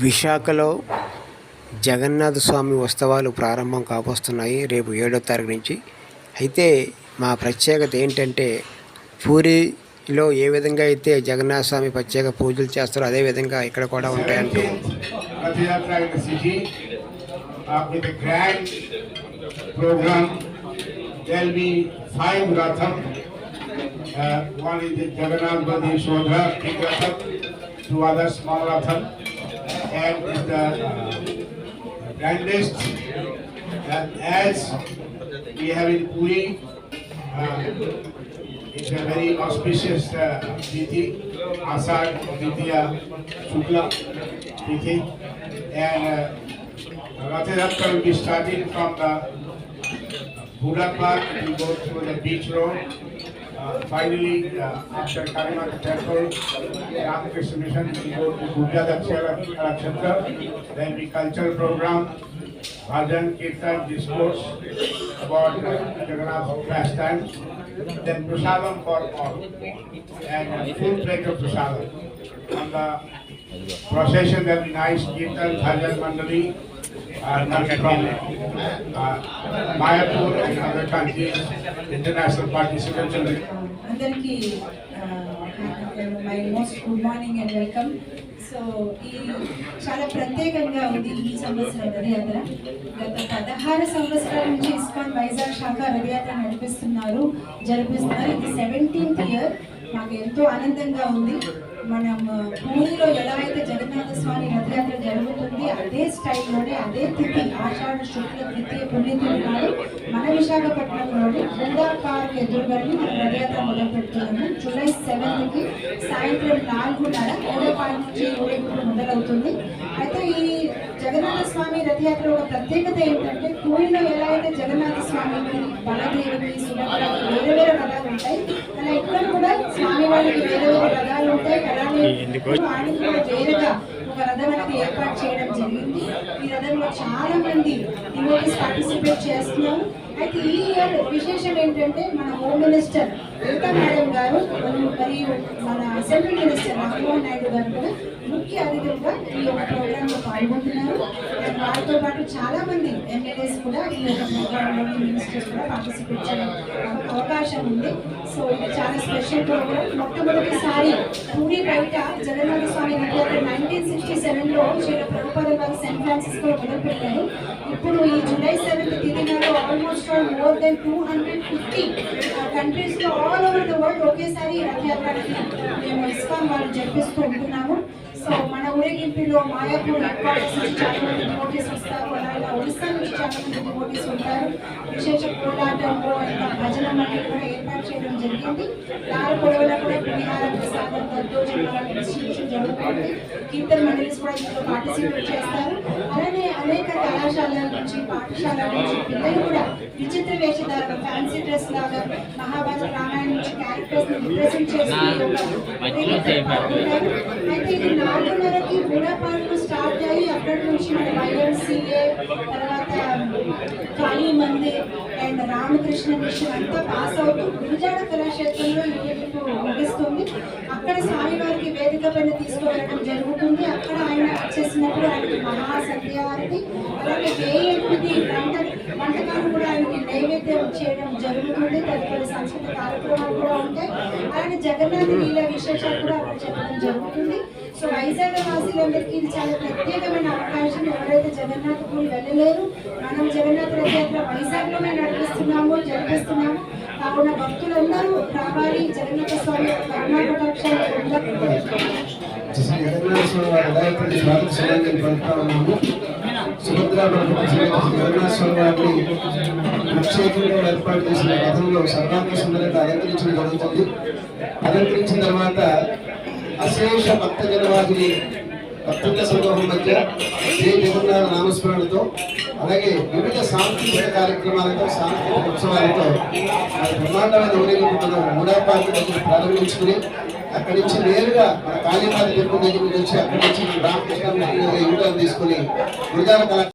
విశాఖలో జగన్నాథ స్వామి ఉత్సవాలు ప్రారంభం కాబోస్తున్నాయి రేపు ఏడో తారీఖు నుంచి. అయితే మా ప్రత్యేకత ఏంటంటే పూరిలో ఏ విధంగా అయితే జగన్నాథ స్వామి ప్రత్యేక పూజలు చేస్తారో అదే విధంగా ఇక్కడ కూడా ఉంటాయంటే. And is the uh, grandest. And as we have in Puri, uh, it's a very auspicious uh, Tithi, Asad Ditya Shukla Tithi. And uh, Rath Yatra will be starting from the Buddha Park, it go through the beach road. Uh, finally, uh, after Kalimat Temple, Ramakrishna Mission, we go to Gurja Dakshara Kalakshetra. There will be cultural program, bhajan, kirtan, discourse about uh, Jagannath pastime. Then prasadam for all, and full plate of prasadam. On the procession, will be nice kirtan, bhajan, mandali, Mayapur not from uh, అందరికీ my most good morning and welcome so ఈ చాలా ప్రత్యేకంగా ఉంది ఈ సంవత్సరం రథయాత్ర. గత పదహారు సంవత్సరాల నుంచి ఇస్కాన్ వైజాగ్ శాఖ రథయాత్ర నడిపిస్తున్నారు జరిపిస్తున్నారు. ఇది సెవెంటీన్త్ ఇయర్ మాకు ఎంతో ఆనందంగా ఉంది. మనం పూరిలో ఎలా అయితే జగన్నాథ స్వామి రథయాత్ర జరుగుతుంది అదే స్టైల్లోనే అదే తిథి ఆషాఢ శుక్ల తృతీయ పుణ్యతిథి నాడు మన విశాఖపట్నంలోని బృందా పార్క్ ఎదురుగానే మనం రథయాత్ర మొదలు పెడుతున్నాము జూలై సెవెంత్కి సాయంత్రం నాలుగున్నర ఏడో పాయింట్ నుంచి ఊరేగింపు మొదలవుతుంది. అయితే ఈ జగన్నాథ స్వామి రథయాత్ర ఒక ప్రత్యేకత ఏంటంటే పూరిలో ఎలా అయితే జగన్నాథ స్వామికి బలదేవికి సుభద్రకి వేరే వేరే రథాలు ఉంటాయి అలా ఇక్కడ కూడా స్వామి వారికి వేరే వేరే రథాలు ఉంటాయి. అలానే ఆయనకి కూడా వేరుగా ఒక రథం అనేది ఏర్పాటు చేయడం జరిగింది ఈ రథంలో చాలా మంది డివోటీస్ పార్టిసిపేట్ చేస్తున్నారు. అయితే ఈ ఇయర్ విశేషం ఏంటంటే మన హోమ్ మినిస్టర్ లలితా మేడం గారు మరియు మన అసెంబ్లీ మినిస్టర్ రామ్మోహన్ నాయుడు గారు కూడా ముఖ్య అతిథులుగా ఈ యొక్క ప్రోగ్రామ్లో పాల్గొంటున్నారు వారితో పాటు చాలా మంది ఎమ్మెల్యేస్ కూడా ఈ యొక్క ప్రోగ్రామ్లో మినిస్టర్స్ కూడా పార్టిసిపేట్ చేయడం అవకాశం ఉంది. సో ఇది చాలా స్పెషల్ ప్రోగ్రామ్ మొట్టమొదటిసారి పూరి బయట జగన్నాథ స్వామి రథయాత్ర సిక్స్టీ సెవెన్లో లో శ్రీ ప్రభుపాద వారు సెయింట్ ఫ్రాన్సిస్కో మొదలుపెట్టారు. ఇప్పుడు ఈ July seventh తిరిగినారు almost more than two hundred fifty కంట్రీస్లో ఆల్ ఓవర్ ద వరల్డ్ ఒకేసారి రథయాత్రకి మేము ఇస్కాన్ వాళ్ళు జరిపిస్తూ ఉంటున్నాము. సో మన ఊరేగింపులో మాయాపూర్ హెడ్ క్వార్టర్స్ నుంచి చాలా మంది డివోటీస్ వస్తారు. ఒడిస్సా నుంచి చాలా మంది ఉంటారు. విశేష కోలాటంలో భజన మండలి కూడా ఏర్పాటు చేయడం జరిగింది. దారి పొడవునా కూడా పులిహార ప్రసాదం దద్దోజనం జరుగుతుంది. కీర్తన మండలిస్ కూడా ఇందులో పార్టిసిపేట్ చేస్తారు. అలానే అనేక కళాశాలల నుంచి పాఠశాలల నుంచి పిల్లలు కూడా విచిత్ర వేషధారణ ఫ్యాన్సీ డ్రెస్ లాగా మహాభారత రామాయణం నుంచి క్యారెక్టర్స్ని రిప్రజెంట్ చేసి అయితే ఇది నాలుగున్నరకి బుడా పార్క్ స్టార్ట్ అయ్యి అక్కడి నుంచి మన వైఎంసీఏ తర్వాత కాళీ మందిర్ అండ్ రామకృష్ణ మిషన్ అంతా పాస్ అవుతూ గురుజాడ కళాక్షేత్రంలో ఈ ముగిస్తుంది. అక్కడ స్వామివారికి వేదిక పైన తీసుకువెళ్ళడం జరుగుతుంది. అక్కడ ఆయన వచ్చేసినప్పుడు ఆయనకి మహాసత్యవారికి అలాగే వెయ్యి ఎనిమిది వంట వంటకాలు కూడా ఆయనకి నైవేద్యం చేయడం జరుగుతుంది. తదుపరి సంస్కృతి కార్యక్రమాలు కూడా ఉంటాయి. అలాగే జగన్నాథ లీల విశేషాలు కూడా అక్కడ చెప్పడం జరుగుతుంది. సో వైజాగ్ వాసులందరికీ ఇది చాలా ప్రత్యేకమైన అవకాశం. ఎవరైతే జగన్నాథ్ పూరి వెళ్ళలేరు మనం జగన్నాథ్ రథయాత్ర వైజాగ్లోనే నడిపిస్తున్నాము జరిపిస్తున్నాము. కావున భక్తులందరూ రావాలి. జగన్నాథ స్వామి యొక్క జగన్నాథ స్వామి స్వాగత సమయాన్ని పలుకుతా సుభద్రా జగన్నాథ స్వామి వారిని ప్రత్యేకంగా ఏర్పాటు చేసిన రథంలో సర్వాంగ సుందరంగా అలంకరించడం జరుగుతుంది. అలంకరించిన తర్వాత అశేష భక్త జనవాహిని భక్తుల సమూహం మధ్య శ్రీ జగన్నాథ నామస్మరణతో అలాగే వివిధ సాంస్కృతిక కార్యక్రమాలతో సాంస్కృతిక ఉత్సవాలతో బ్రహ్మాండమైన ఊరేగింపు మనం దగ్గర ప్రారంభించుకుని అక్కడి నుంచి నేరుగా మన కాళీమాత టెంపుల్ దగ్గర నుంచి అక్కడి నుంచి రామకృష్ణ యూటర్న్ తీసుకుని గురుజాల కళా